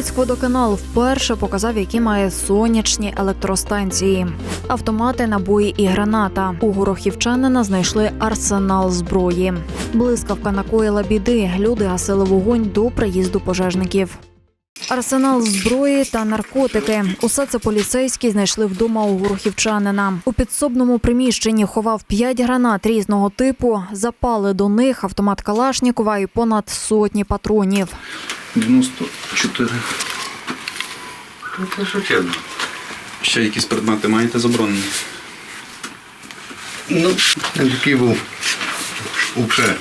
Луцькводоканал вперше показав, які має сонячні електростанції, автомати, набої і граната. У горохівчанина знайшли арсенал зброї. Блискавка накоїла біди. Люди гасили вогонь до приїзду пожежників. Арсенал зброї та наркотики. Усе це поліцейські знайшли вдома у горохівчанина. У підсобному приміщенні ховав п'ять гранат різного типу. Запали до них автомат Калашнікова і понад сотні патронів. 94. Ну, це очевидно. Ще якісь предмети маєте заборонені? Ну, такий був уже,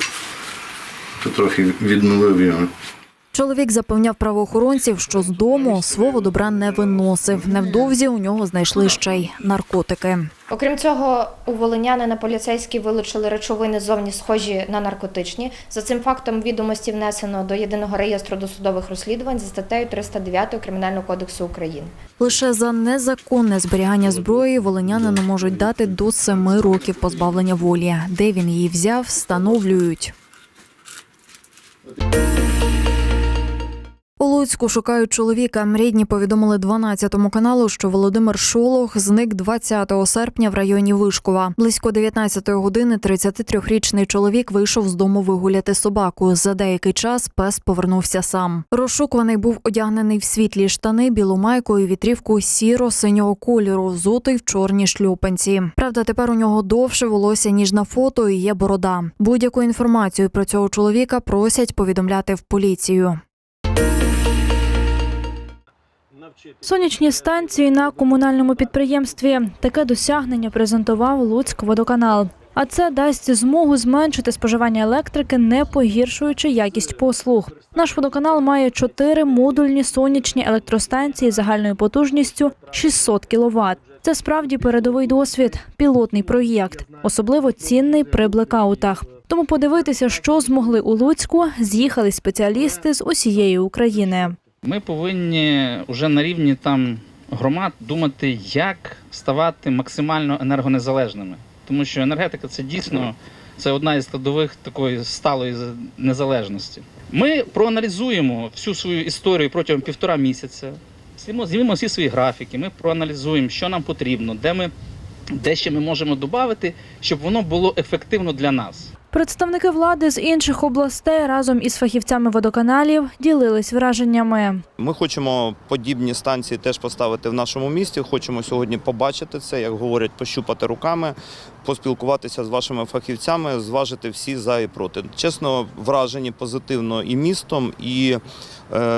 то трохи відновив його. Чоловік запевняв правоохоронців, що з дому свого добра не виносив. Невдовзі у нього знайшли ще й наркотики. Окрім цього, у волинянина поліцейські вилучили речовини зовні схожі на наркотичні. За цим фактом відомості внесено до єдиного реєстру досудових розслідувань за статтею 309 Кримінального кодексу України. Лише за незаконне зберігання зброї волинянину можуть дати до семи років позбавлення волі. Де він її взяв, встановлюють. У Луцьку шукають чоловіка. Рідні повідомили 12 каналу, що Володимир Шолох зник 20 серпня в районі Вишкова. Близько 19 години 33-річний чоловік вийшов з дому вигуляти собаку. За деякий час пес повернувся сам. Розшукуваний був одягнений в світлі штани, білу майку і вітрівку сіро-синього кольору, взутий в чорній шлюпанці. Правда, тепер у нього довше волосся ніж на фото і є борода. Будь-яку інформацію про цього чоловіка просять повідомляти в поліцію. Сонячні станції на комунальному підприємстві. Таке досягнення презентував Луцькводоканал. А це дасть змогу зменшити споживання електрики, не погіршуючи якість послуг. Наш водоканал має чотири модульні сонячні електростанції загальною потужністю 600 кВт. Це справді передовий досвід, пілотний проєкт, особливо цінний при блекаутах. Тому подивитися, що змогли у Луцьку, з'їхали спеціалісти з усієї України. Ми повинні вже на рівні там громад думати, як ставати максимально енергонезалежними. Тому що енергетика це дійсно це одна із складових такої сталої незалежності. Ми проаналізуємо всю свою історію протягом півтора місяця. Знімемо- всі свої графіки, ми проаналізуємо, що нам потрібно, де ми де ще ми можемо додати, щоб воно було ефективно для нас. Представники влади з інших областей разом із фахівцями водоканалів ділились враженнями. Ми хочемо подібні станції теж поставити в нашому місті. Хочемо сьогодні побачити це, як говорять, пощупати руками, поспілкуватися з вашими фахівцями, зважити всі за і проти. Чесно, вражені позитивно і містом, і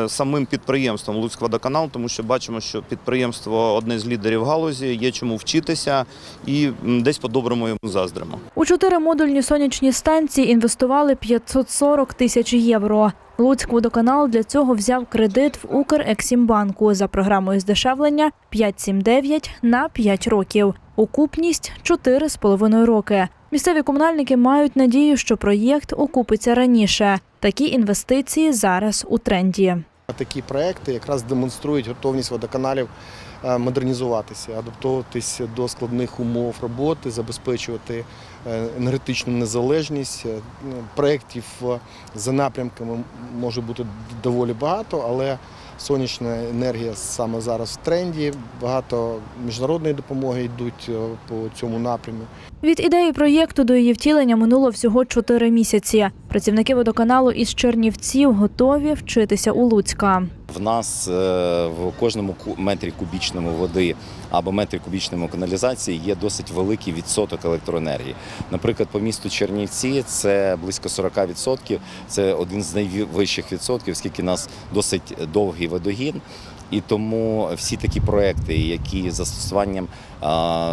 самим підприємством Луцькводоканал, тому що бачимо, що підприємство одне з лідерів галузі, є чому вчитися, і десь по-доброму йому заздримо. У чотири модульні сонячні станції інвестували 540 тисяч євро. Луцькводоканал для цього взяв кредит в Укрексімбанку за програмою здешевлення 579 на 5 років. Окупність 4,5 роки. Місцеві комунальники мають надію, що проєкт окупиться раніше. Такі інвестиції зараз у тренді. Такі проекти якраз демонструють готовність водоканалів е, модернізуватися, адаптовуватися до складних умов роботи, забезпечувати е, енергетичну незалежність. Е, ну, Проєктів за напрямками може бути доволі багато, але сонячна енергія саме зараз в тренді. Багато міжнародної допомоги йдуть е, по цьому напряму. Від ідеї проєкту до її втілення минуло всього 4 місяці. Працівники водоканалу із Чернівців готові вчитися у Луцька. В нас е, в кожному метрі кубічному води або метрі кубічному каналізації є досить великий відсоток електроенергії. Наприклад, по місту Чернівці це близько 40%. Це один з найвищих відсотків, оскільки у нас досить довгий водогін. І тому всі такі проекти, які застосуванням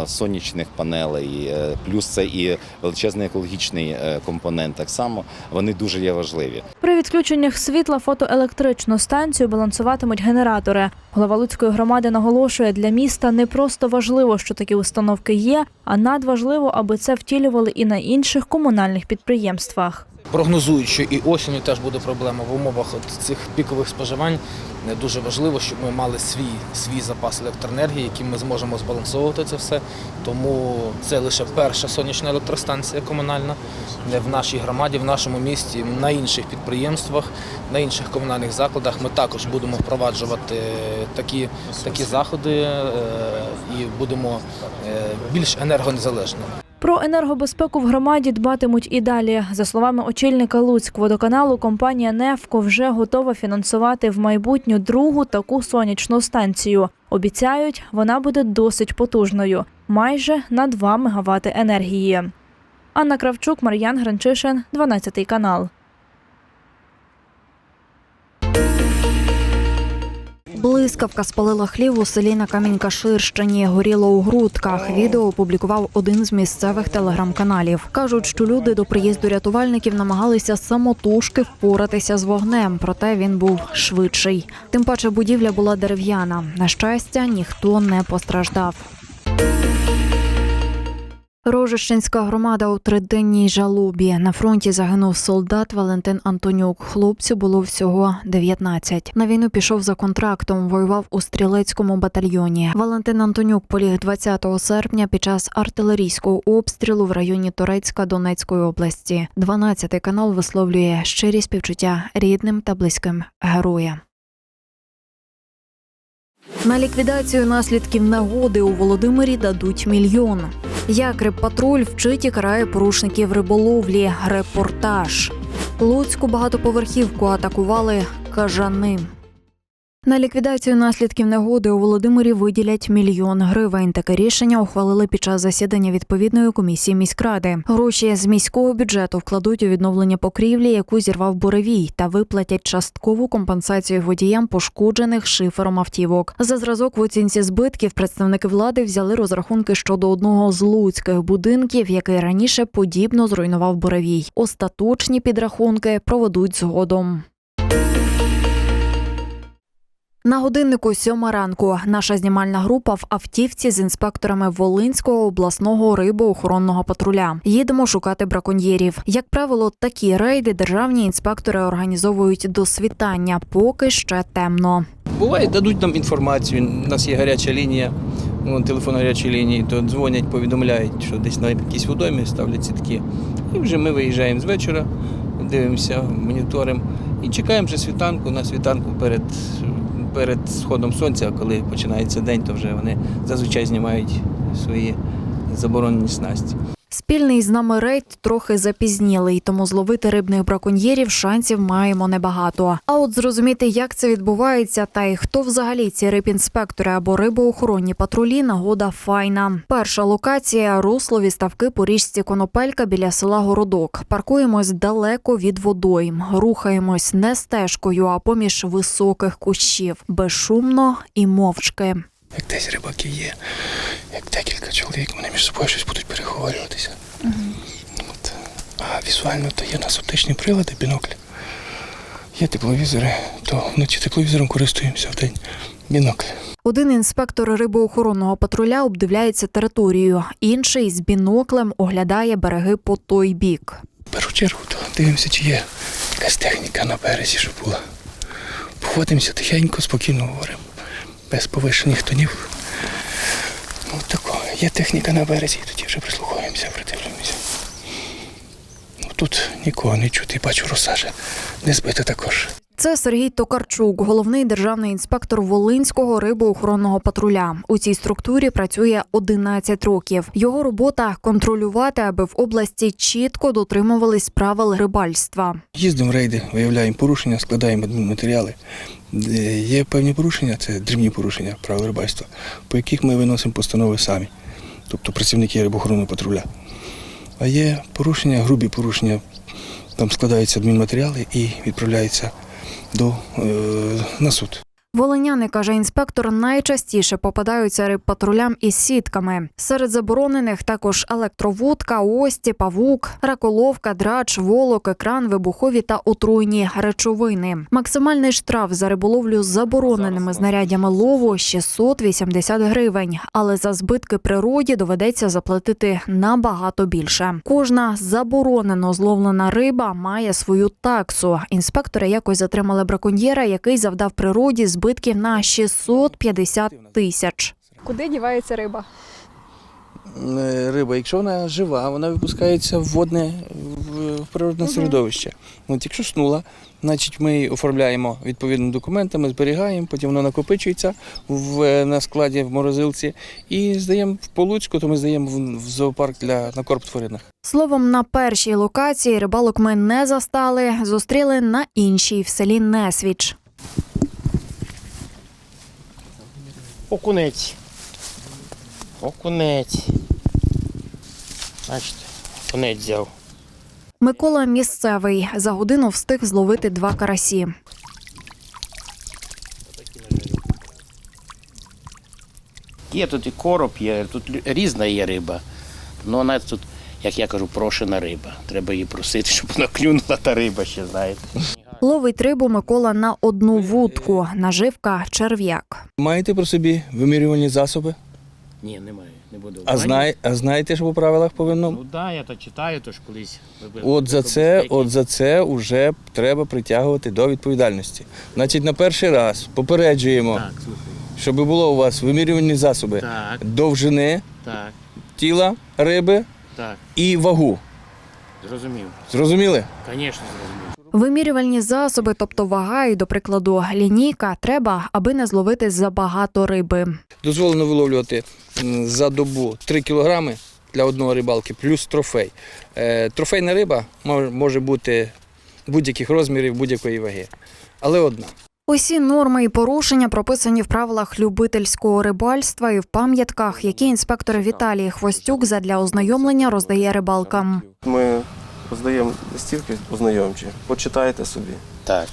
сонячних панелей, е, плюс це і величезний екологічний е, компонент, так само вони дуже є важливі. При відключеннях світла фотоелектричну станцію балансуватимуть генератори. Голова Луцької громади наголошує, для міста не просто важливо, що такі установки є, а надважливо, аби це втілювали і на інших комунальних підприємствах. Прогнозують, що і осінню теж буде проблема в умовах от цих пікових споживань. Не дуже важливо, щоб ми мали свій, свій запас електроенергії, яким ми зможемо збалансовувати це все. Тому це лише перша сонячна електростанція комунальна в нашій громаді, в нашому місті, на інших підприємствах, на інших комунальних закладах. Ми також будемо впроваджувати такі, такі заходи е, і будемо е, більш енергонезалежними. Про енергобезпеку в громаді дбатимуть і далі. За словами очільника Луцькводоканалу, компанія «Нефко» вже готова фінансувати в майбутню другу таку сонячну станцію. Обіцяють, вона буде досить потужною, майже на 2 мегавати енергії. Анна Кравчук, Мар'ян Гранчишин, 12 канал. Блискавка спалила хлів у селі на Камінь-Каширщині. Горіло у грудках. Відео опублікував один з місцевих телеграм-каналів. Кажуть, що люди до приїзду рятувальників намагалися самотужки впоратися з вогнем, проте він був швидший. Тим паче будівля була дерев'яна. На щастя, ніхто не постраждав. Рожищенська громада у триденній жалобі. На фронті загинув солдат Валентин Антонюк. Хлопцю було всього 19. На війну пішов за контрактом, воював у стрілецькому батальйоні. Валентин Антонюк поліг 20 серпня під час артилерійського обстрілу в районі Торецька Донецької області. 12-й канал висловлює щирі співчуття рідним та близьким героя. На ліквідацію наслідків негоди у Володимирі дадуть мільйон. Як рибпатруль вчить і карає порушників риболовлі. Репортаж. Луцьку багатоповерхівку атакували кажани. На ліквідацію наслідків негоди у Володимирі виділять мільйон гривень. Таке рішення ухвалили під час засідання відповідної комісії міськради. Гроші з міського бюджету вкладуть у відновлення покрівлі, яку зірвав буревій, та виплатять часткову компенсацію водіям пошкоджених шифером автівок. За зразок в оцінці збитків представники влади взяли розрахунки щодо одного з луцьких будинків, який раніше подібно зруйнував буревій. Остаточні підрахунки проведуть згодом. На годиннику сьома ранку наша знімальна група в автівці з інспекторами Волинського обласного рибоохоронного патруля. Їдемо шукати браконьєрів. Як правило, такі рейди державні інспектори організовують до світання, поки ще темно. Буває, дадуть нам інформацію. У нас є гаряча лінія, ну, телефон гарячої лінії, то дзвонять, повідомляють, що десь на якійсь водоймі ставлять сітки. І вже ми виїжджаємо з вечора, дивимося, моніторимо і чекаємо вже світанку. На світанку перед, перед сходом сонця, коли починається день, то вже вони зазвичай знімають свої заборонені снасті. Спільний з нами рейд трохи запізнілий, тому зловити рибних браконьєрів шансів маємо небагато. А от зрозуміти, як це відбувається, та й хто взагалі ці рибінспектори або рибоохоронні патрулі, нагода файна. Перша локація руслові ставки по річці Конопелька біля села Городок. Паркуємось далеко від водойм, рухаємось не стежкою, а поміж високих кущів, безшумно і мовчки. Як десь рибаки є, як декілька чоловік, вони між собою щось будуть переговорюватися. От. А візуально то є у нас оптичні прилади, біноклі. Є тепловізори, то вночі тепловізором користуємося вдень. Бінокль. Один інспектор рибоохоронного патруля обдивляється територію, інший з біноклем оглядає береги по той бік. В першу чергу то дивимося, чи є якась техніка на березі, щоб була. Походимося тихенько, спокійно говоримо. Без повищених тонів. Ну, тако, є техніка на березі, тоді вже прислухаємося, придивлюємося. Ну, тут нікого не чути, бачу, розсажа не збита також. Це Сергій Токарчук, головний державний інспектор Волинського рибоохоронного патруля. У цій структурі працює 11 років. Його робота контролювати, аби в області чітко дотримувались правил рибальства. Їздимо в рейди, виявляємо порушення, складаємо адмінматеріали. Е, Є певні порушення, це дрібні порушення правил рибальства, по яких ми виносимо постанови самі, тобто працівники рибоохоронного патруля. А є порушення, грубі порушення, там складаються адмінматеріали і відправляються до, е, на суд. Волиняни, каже інспектор, найчастіше попадаються рибпатрулям із сітками. Серед заборонених також електровудка, ості, павук, раколовка, драч, волок, екран, вибухові та отруйні речовини. Максимальний штраф за риболовлю з забороненими знарядями лову 680 гривень, але за збитки природі доведеться заплатити набагато більше. Кожна заборонено зловлена риба має свою таксу. Інспектори якось затримали браконьєра, який завдав природі збитків на 650 тисяч. Куди дівається риба? Е, Риба, якщо вона жива, вона випускається в водне в природне середовище. От якщо снула, значить ми її оформляємо відповідно документами, зберігаємо, потім воно накопичується в, е, на складі в морозилці і здаємо в Полуцьку, то ми здаємо в, в зоопарк для на корм тваринах. Словом, на першій локації рибалок ми не застали, зустріли на іншій в селі Несвіч. Окунець. Окунець. Бачите, окунець взяв. Микола місцевий за годину встиг зловити два карасі. Є тут і короб, є, тут різна є риба. Ну, вона тут, як я кажу, прошена риба. Треба її просити, щоб вона клюнула та риба ще, знаєте. Ловить рибу Микола на одну вудку. Наживка черв'як. Маєте про собі вимірювальні засоби? Ні, немає, не буду. А, знає, а знаєте, що по правилах повинно? Ну так, да, я то читаю, то ж колись. От за це, от за це вже треба притягувати до відповідальності. Значить, на перший раз попереджуємо, Так, щоб було у вас вимірювальні засоби Так, довжини так, тіла риби так. і вагу. Зрозумів. Зрозуміли? Звісно, зрозумів. Вимірювальні засоби, тобто вага і, до прикладу, лінійка, треба, аби не зловити забагато риби. Дозволено виловлювати за добу 3 кілограми для одного рибалки, плюс трофей. Е, Трофейна риба може бути будь-яких розмірів, будь-якої ваги. Але одна. Усі норми і порушення прописані в правилах любительського рибальства і в пам'ятках, які інспектор Віталій Хвостюк задля ознайомлення роздає рибалкам. Ми здаємо листівки ознайомчі, почитайте собі. Так.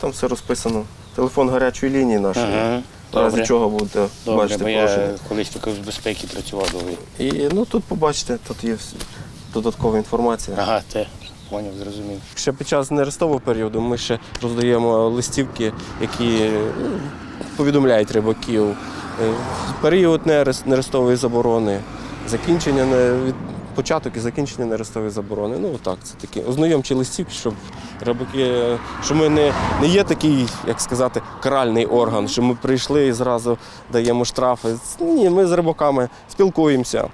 Там все розписано. Телефон гарячої лінії нашої. Ага. В разі Добре. чого будете Добре, бачити бо я порушення. колись таки з безпеки працював довго. І ну тут побачите, тут є вс- додаткова інформація. Ага, те, поняв, зрозумів. Ще під час нерестового періоду ми ще роздаємо листівки, які ну, повідомляють рибаків. е, Період нерест- нерестової заборони, закінчення не- від- початок і закінчення нерестової заборони. Ну так, це такі ознайомчі листівки, щоб рибаки, е, що ми не, не є такий, як сказати, каральний орган, що ми прийшли і зразу даємо штрафи. Ні, ми з рибаками спілкуємося.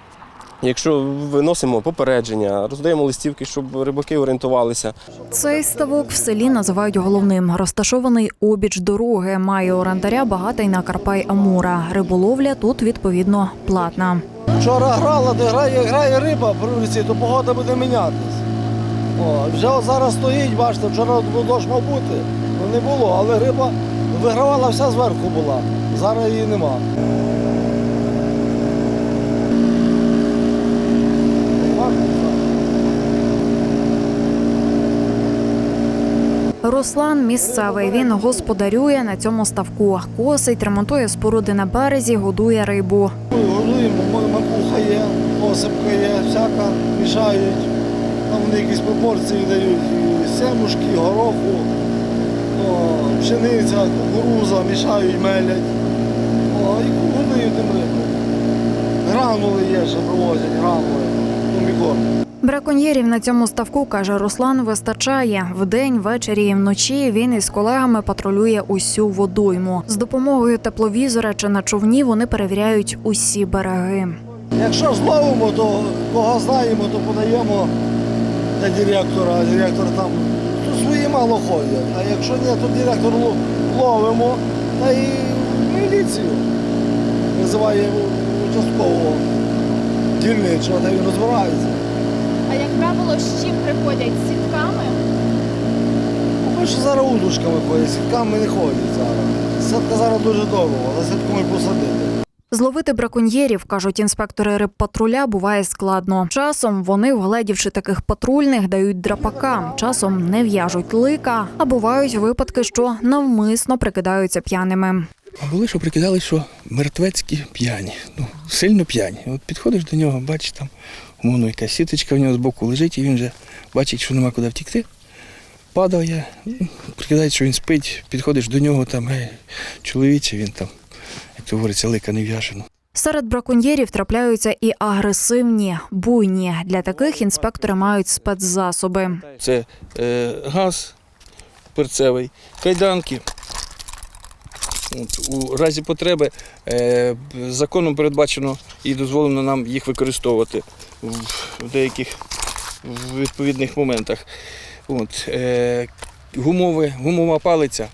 Якщо виносимо попередження, роздаємо листівки, щоб рибаки орієнтувалися. Цей ставок в селі називають головним. Розташований обіч дороги. Має орендаря багатий на Карпай Амура. Риболовля тут відповідно платна. Вчора грала, де грає, грає риба в вулиці, то погода буде мінятись. О, вже зараз стоїть, бачите, вчора дощ мав бути, ну не було, але риба вигравала вся зверху була. Зараз її нема. Руслан місцевий. Він господарює на цьому ставку. Косить, ремонтує споруди на березі, годує рибу. Годуємо, макуха є, осипка є, всяка, мішають. Вони якісь пропорції дають семушки, гороху, пшениця, кукуруза, мішають, мелять. О, і годують тим рибу. Гранули є, що провозять, гранули, помікорм. Браконьєрів на цьому ставку, каже Руслан, вистачає. Вдень, ввечері і вночі він із колегами патрулює усю водойму. З допомогою тепловізора чи на човні вони перевіряють усі береги. Якщо зловимо, то кого знаємо, то подаємо для директора, а директор там то свої мало ходять. А якщо ні, то директор ловимо та і міліцію. Називає участкового дільничого, та він розбирається. А як правило, з чим приходять? З сітками? Ну, зараз удушками ходять, сітками не ходять зараз. Сітка зараз дуже дорого, за сітку ми посадити. Зловити браконьєрів, кажуть інспектори рибпатруля, буває складно. Часом вони, вгледівши таких патрульних, дають драпака, часом не в'яжуть лика, а бувають випадки, що навмисно прикидаються п'яними. А були, що прикидали, що мертвецькі п'яні, ну, сильно п'яні. От підходиш до нього, бачиш там, умовно, якась сіточка в нього збоку лежить, і він вже бачить, що нема куди втікти. Падає, прикидається, що він спить, підходиш до нього, там, гей, чоловіче, він там, як то говориться, лика не в'яже. ну. Серед браконьєрів трапляються і агресивні, буйні. Для таких інспектори мають спецзасоби. Це е, газ перцевий, кайданки. От, у разі потреби е, законом передбачено і дозволено нам їх використовувати в, деяких відповідних моментах. От, е, гумове, гумова палиця,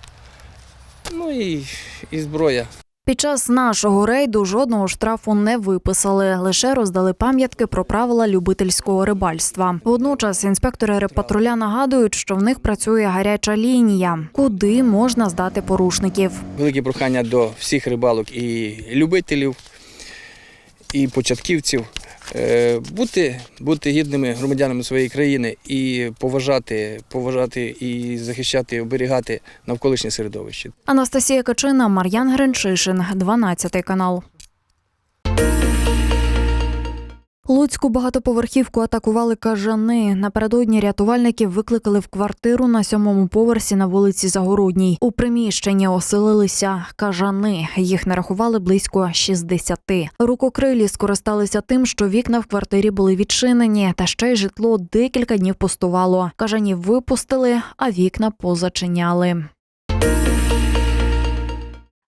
ну і, і зброя. Під час нашого рейду жодного штрафу не виписали, лише роздали пам'ятки про правила любительського рибальства. Водночас інспектори рибпатруля нагадують, що в них працює гаряча лінія, куди можна здати порушників. Велике прохання до всіх рибалок і любителів, і початківців. Е, Бути, бути гідними громадянами своєї країни і поважати, поважати і захищати, оберігати навколишнє середовище. Анастасія Качина, Мар'ян Гринчишин, 12 канал. Луцьку багатоповерхівку атакували кажани. Напередодні рятувальників викликали в квартиру на сьомому поверсі на вулиці Загородній. У приміщенні оселилися кажани. Їх нарахували близько 60. Рукокрилі скористалися тим, що вікна в квартирі були відчинені, та ще й житло декілька днів пустувало. Кажанів випустили, а вікна позачиняли.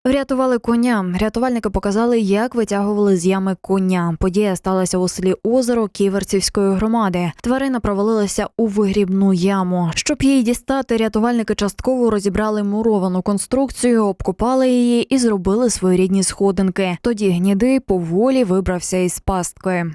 Врятували коня. Рятувальники показали, як витягували з ями коня. Подія сталася у селі Озеро Ківерцівської громади. Тварина провалилася у вигрібну яму. Щоб її дістати, рятувальники частково розібрали муровану конструкцію, обкопали її і зробили своєрідні сходинки. Тоді гнідий поволі вибрався із пастки.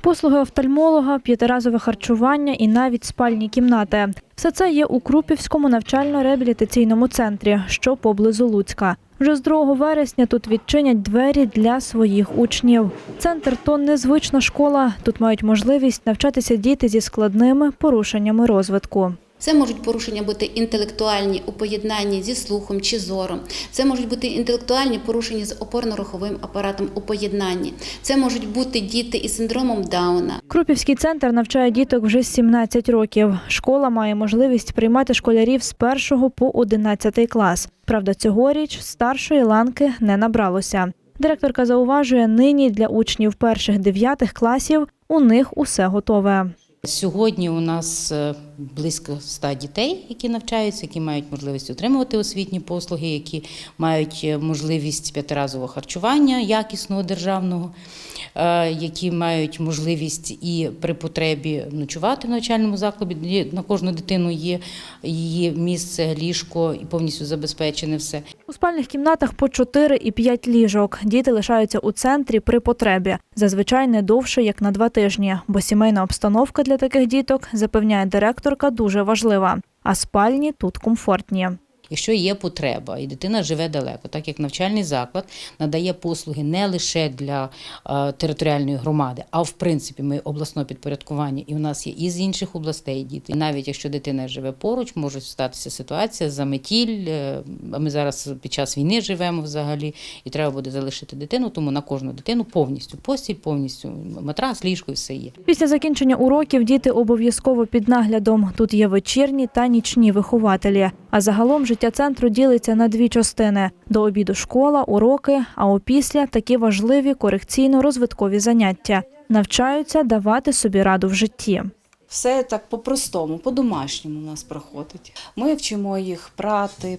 Послуги офтальмолога, п'ятиразове харчування і навіть спальні кімнати. Все це є у Крупівському навчально-реабілітаційному центрі, що поблизу Луцька. Вже з 2 вересня тут відчинять двері для своїх учнів. Центр то незвична школа. Тут мають можливість навчатися діти зі складними порушеннями розвитку. Це можуть порушення бути інтелектуальні у поєднанні зі слухом чи зором. Це можуть бути інтелектуальні порушення з опорно-руховим апаратом у поєднанні. Це можуть бути діти із синдромом Дауна. Крупівський центр навчає діток вже 17 років. Школа має можливість приймати школярів з 1 по 11 клас. Правда, цьогоріч старшої ланки не набралося. Директорка зауважує, нині для учнів перших дев'ятих класів у них усе готове. Сьогодні у нас е, близько 100 дітей, які навчаються, які мають можливість отримувати освітні послуги, які мають е, можливість п'ятиразового харчування якісного державного, які мають можливість і при потребі ночувати в навчальному закладі. На кожну дитину є її місце, ліжко і повністю забезпечене все. У спальних кімнатах по 4 і 5 ліжок. Діти лишаються у центрі при потребі. Зазвичай не довше, як на два тижні, бо сімейна обстановка для таких діток, запевняє директорка, дуже важлива. А спальні тут комфортні. Якщо є потреба і дитина живе далеко, так як навчальний заклад надає послуги не лише для е, територіальної громади, а в принципі ми обласне підпорядкування, і у нас є і з інших областей діти. Навіть якщо дитина живе поруч, може статися ситуація заметіль. е, А ми зараз під час війни живемо взагалі, і треба буде залишити дитину. Тому на кожну дитину повністю постіль, повністю матрас, ліжко і все є. Після закінчення уроків діти обов'язково під наглядом. Тут є вечірні та нічні вихователі. А загалом життя центру ділиться на дві частини: до обіду школа, уроки, а опісля такі важливі корекційно-розвиткові заняття. Навчаються давати собі раду в житті. Все так по-простому, по-домашньому у нас проходить. Ми вчимо їх прати,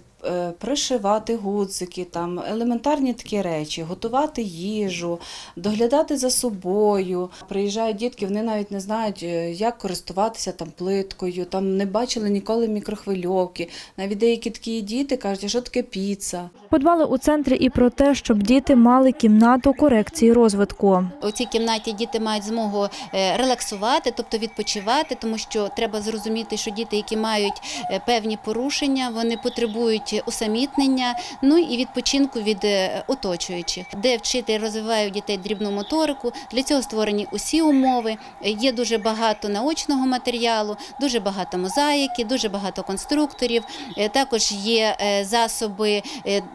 пришивати гудзики, там елементарні такі речі, готувати їжу, доглядати за собою. Приїжджають дітки, вони навіть не знають, е, як користуватися там плиткою, там не бачили ніколи мікрохвильовки. Навіть деякі такі діти кажуть, що таке піца. Подбали у центрі і про те, щоб діти мали кімнату корекції розвитку. У цій кімнаті діти мають змогу е, релаксувати, тобто відпочивати, тому що треба зрозуміти, що діти, які мають е, певні порушення, вони потребують потребують усамітнення, ну і відпочинку від е, оточуючих, де вчитель розвиває у дітей дрібну моторику. Для цього створені усі умови. Є дуже багато наочного матеріалу, дуже багато мозаїки, дуже багато конструкторів. Е, Також є е, засоби,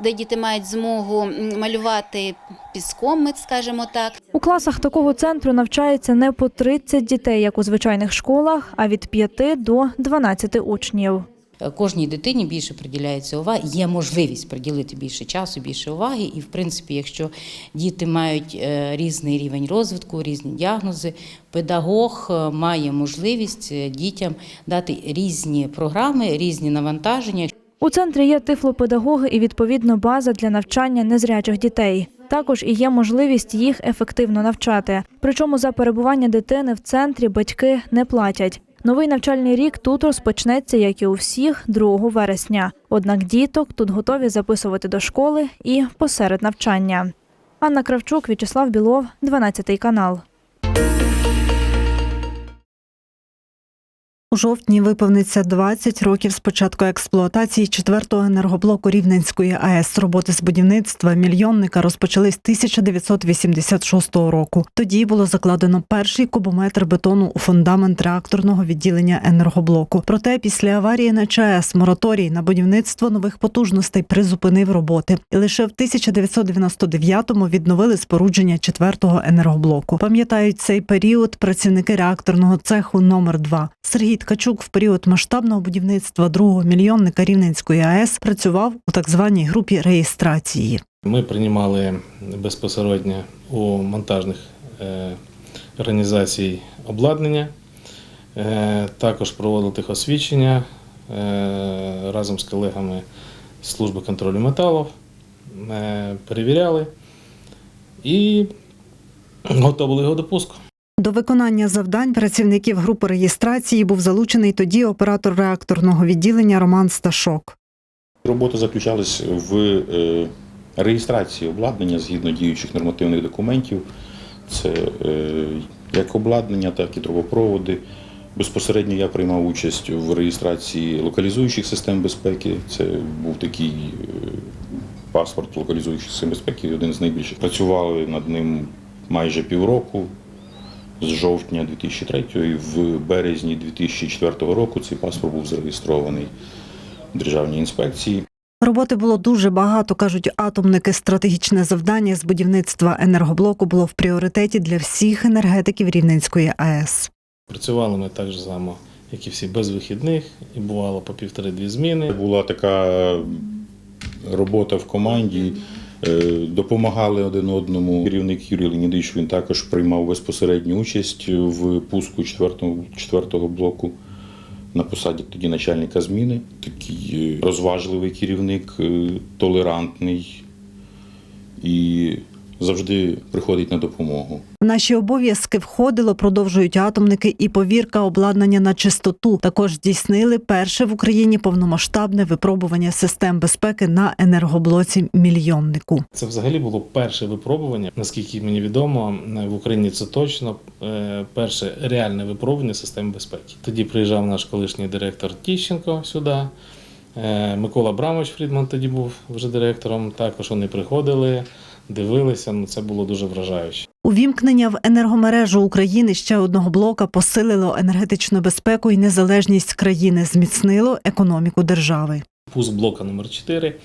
де діти мають змогу малювати піском, скажімо так. У класах такого центру навчається не по 30 дітей, як у звичайних школах, а від 5 до 12 учнів. Кожній дитині більше приділяється уваги, є можливість приділити більше часу, більше уваги. І, в принципі, якщо діти мають е, різний рівень розвитку, різні діагнози, педагог е, має можливість е, дітям дати різні програми, різні навантаження. У центрі є тифлопедагоги і відповідно база для навчання незрячих дітей. Також і є можливість їх ефективно навчати. Причому за перебування дитини в центрі батьки не платять. Новий навчальний рік тут розпочнеться, як і у всіх, 2 вересня. Однак діток тут готові записувати до школи і посеред навчання. Анна Кравчук, В'ячеслав Білов, 12 канал. Жовтні виповниться 20 років з початку експлуатації четвертого енергоблоку Рівненської АЕС. Роботи з будівництва мільйонника розпочались 1986 року. Тоді було закладено перший кубометр бетону у фундамент реакторного відділення енергоблоку. Проте після аварії на ЧАЕС мораторій на будівництво нових потужностей призупинив роботи, і лише в 1999-му відновили спорудження четвертого енергоблоку. Пам'ятають цей період працівники реакторного цеху номер 2 Сергій Ткачук в період масштабного будівництва другого мільйонника Рівненської АЕС працював у так званій групі реєстрації. Ми приймали безпосередньо у монтажних е, організацій обладнання, е, також проводили техосвідчення е, разом з колегами служби контролю металів, перевіряли і готували його до пуску. До виконання завдань працівників групи реєстрації був залучений тоді оператор реакторного відділення Роман Сташок. Робота заключалась в е, реєстрації обладнання згідно діючих нормативних документів. Це е, як обладнання, так і трубопроводи. Безпосередньо я приймав участь в реєстрації локалізуючих систем безпеки. Це був такий е, паспорт локалізуючих систем безпеки, один з найбільших. Працювали над ним майже півроку. З жовтня 2003 і в березні 2004 року цей паспорт був зареєстрований в Державній інспекції. Роботи було дуже багато, кажуть атомники. Стратегічне завдання з будівництва енергоблоку було в пріоритеті для всіх енергетиків Рівненської АЕС. Працювали ми так само, як і всі, без вихідних, і бувало по півтори-дві зміни. Була така робота в команді, допомагали один одному. Керівник Юрій Леонідович він також приймав безпосередню участь в пуску четвертого, четвертого блоку на посаді тоді начальника зміни. Такий е, розважливий керівник, е, толерантний і завжди приходить на допомогу. В наші обов'язки входило, продовжують атомники, і повірка обладнання на чистоту. Також здійснили перше в Україні повномасштабне випробування систем безпеки на енергоблоці мільйоннику. Це взагалі було перше випробування, наскільки мені відомо, в Україні це точно е, перше реальне випробування системи безпеки. Тоді приїжджав наш колишній директор Тіщенко сюди. е, Микола Абрамович Фрідман тоді був вже директором. Також вони приходили, дивилися. Ну це було дуже вражаюче. Увімкнення в енергомережу України ще одного блока посилило енергетичну безпеку і незалежність країни, зміцнило економіку держави. Пуск блока номер 4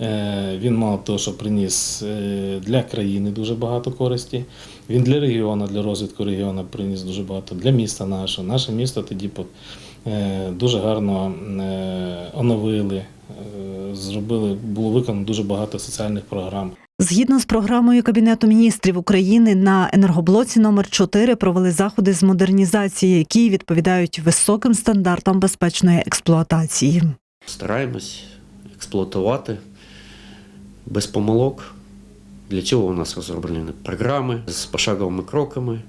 е, Він мало того, що приніс е, для країни дуже багато користі. Він для регіону, для розвитку регіону приніс дуже багато, для міста нашого. Наше місто тоді е, дуже гарно оновили, зробили, було виконано дуже багато соціальних програм. Згідно з програмою Кабінету міністрів України на енергоблоці номер 4 провели заходи з модернізації, які відповідають високим стандартам безпечної експлуатації. Стараємось експлуатувати без помилок. Для цього у нас розроблені програми з пошаговими кроками,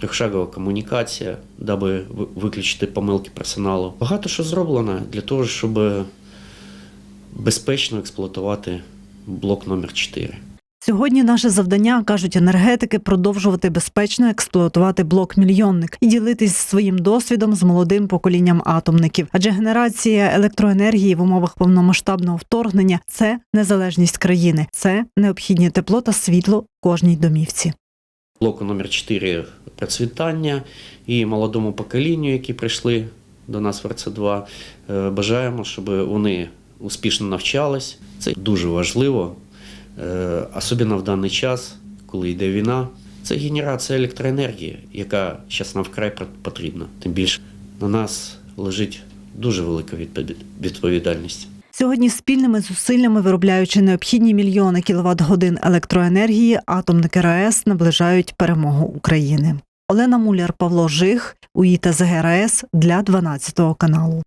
трьохшагова комунікація, даби виключити помилки персоналу. Багато що зроблено для того, щоб безпечно експлуатувати блок номер 4 Сьогодні наше завдання кажуть енергетики продовжувати безпечно експлуатувати блок мільйонник і ділитись своїм досвідом з молодим поколінням атомників. Адже генерація електроенергії в умовах повномасштабного вторгнення це незалежність країни, це необхідні тепло та світло кожній домівці. Блоку номер 4 процвітання і молодому поколінню, які прийшли до нас в РЦ2. е, Бажаємо, щоб вони успішно навчались. Це дуже важливо, е, особливо в даний час, коли йде війна. Це генерація електроенергії, яка зараз нам вкрай потрібна. Тим більше на нас лежить дуже велика відповід- відповідальність. Сьогодні спільними зусиллями, виробляючи необхідні мільйони кіловат годин електроенергії, атомники РаЕС наближають перемогу України. Олена Муляр, Павло Жих, УІТА ЗГРАЕС для 12 каналу.